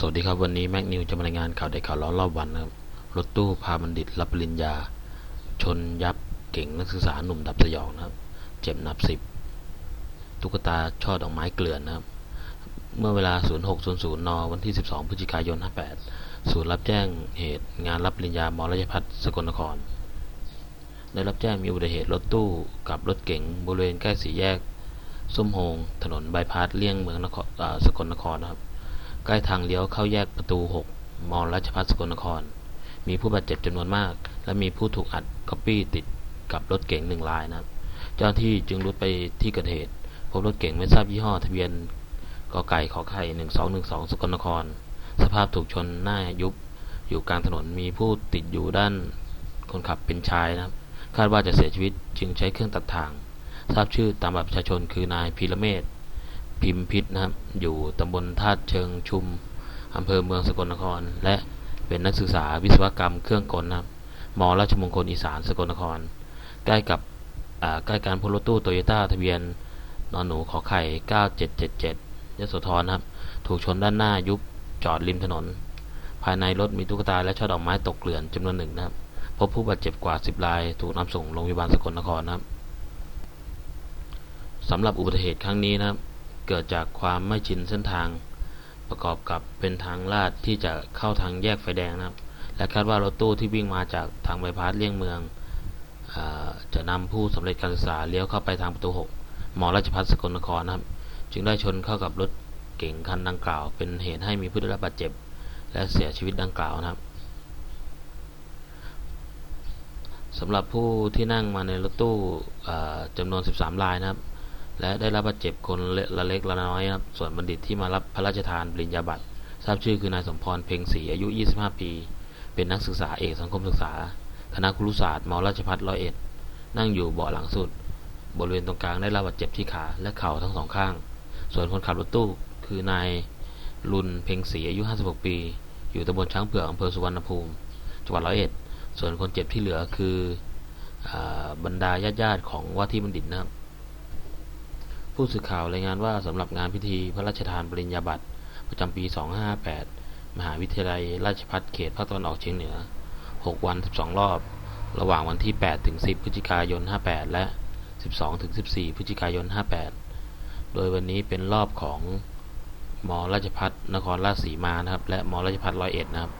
สวัสดีครับวันนี้แม็กนิวจะมารายงานข่าวเด็กข่าวร้อนรอบวันนะครับรถตู้พาบัณฑิตรับปริญญา ชนยับเก่งนักศึกษาหนุ่มดับสยองนะครับ เจ็บนับสิบตุ๊กตาช่อดอกไม้เกลื่อนนะครับ เมื่อเวลา 0600 น วันที่ 12 พฤศจิกายน 58 ศูนย์รับแจ้งเหตุงานรับปริญญามอราชพัฒสกลนคร ได้รับแจ้งมีอุบัติเหตุรถตู้กับรถเก๋งบริเวณใกล้สี่แยก ส้มโฮงถนนบายพาสเลี่ยงเมืองนครสกลนครนะครับ ใกล้ทางเลี้ยวเข้าแยกประตู 6 มอราชพัฒสกลนคร มีผู้บาดเจ็บจำนวนมาก และมีผู้ถูกอัดก๊อปปี้ติดกับรถเก๋งหนึ่งรายนะเจ้าที่จึงรุดไปที่เกิดเหตุ พบรถเก๋งไม่ทราบยี่ห้อทะเบียนกไก่ขอไข่ 1212 สกลนคร สภาพถูกชนหน้ายุบอยู่กลางถนนมีผู้ติดอยู่ด้านคนขับเป็นชายนะครับ คาดว่าจะเสียชีวิตจึงใช้เครื่องตัดทาง ทราบชื่อตามบัตรประชาชนคือนายพีระเมศ พิมพิษนะครับ อยู่ตำบลธาตุเชิงชุมอำเภอเมืองสกลนคร และเป็นนักศึกษาวิศวกรรมเครื่องกลนะครับมราชมงคลอีสานสกลนคร ใกล้กับใกล้การพบรถตู้โตโยต้าทะเบียนนอนหนูขอไข่ 9777ยโสธรนะครับ ถูกชนด้านหน้ายุบจอดริมถนน ภายในรถมีตุ๊กตาและช่อดอกไม้ตกเกลื่อนจำนวนหนึ่งนะครับ พบผู้บาดเจ็บกว่า 10 ราย ถูกนำส่งโรงพยาบาลสกลนครนะครับสำหรับอุบัติเหตุครั้งนี้นะครับ เกิดจากความไม่ชินเส้นทาง ประกอบกับเป็นทางลาดที่จะเข้าทางแยกไฟแดงนะครับ และคาดว่ารถตู้ที่วิ่งมาจากทางบพาสเลี่ยงเมืองอจะนำผู้สำเร็จการศึกษาเลี้ยวเข้าไปทางประตู6มอราชพัฒสกลนครนะครับ จึงได้ชนเข้ากับรถเก๋งคันดังกล่าว เป็นเหตุให้มีผู้ได้รับบาดเจ็บ และเสียชีวิตดังกล่าวนะครับสำหรับผู้ที่นั่งมาในรถตู้จำนวน 13 รายนะครับ และได้รับบาดเจ็บคนละเล็กละน้อยครับ ส่วนบัณฑิตที่มารับพระราชทานปริญญาบัตรทราบชื่อคือนายสมพรเพ็งศรีอายุ 25 ปี เป็นนักศึกษาเอกสังคมศึกษา คณะครุศาสตร์มราชภัฏร้อยเอ็ด นั่งอยู่เบาะหลังสุด บริเวณตรงกลางได้รับบาดเจ็บที่ขาและเข่าทั้งสองข้าง ส่วนคนขับรถตู้คือนายรุนเพ็งศรีอายุ 56 ปี อยู่ตำบลช้างเผือกอำเภอสุวรรณภูมิ จังหวัดร้อยเอ็ด ส่วนคนเจ็บที่เหลือคืออบรรดาญาติๆของว่าที่บัณฑิตนะครับ ผู้สื่อข่าวรายงานว่าสำหรับงานพิธีพระราชทานปริญญาบัตรประจำปี 258 มหาวิทยาลัยราชภัฏเขตภาคตะวันออกเฉียงเหนือ 6 วัน 12 รอบ ระหว่างวันที่ 8 ถึง 10 พฤศจิกายน 58 และ 12 ถึง 14 พฤศจิกายน 58 โดยวันนี้เป็นรอบของมราชพัฒนครราชสีมานะครับ และมราชพัฒร้อยเอ็ดนะครับ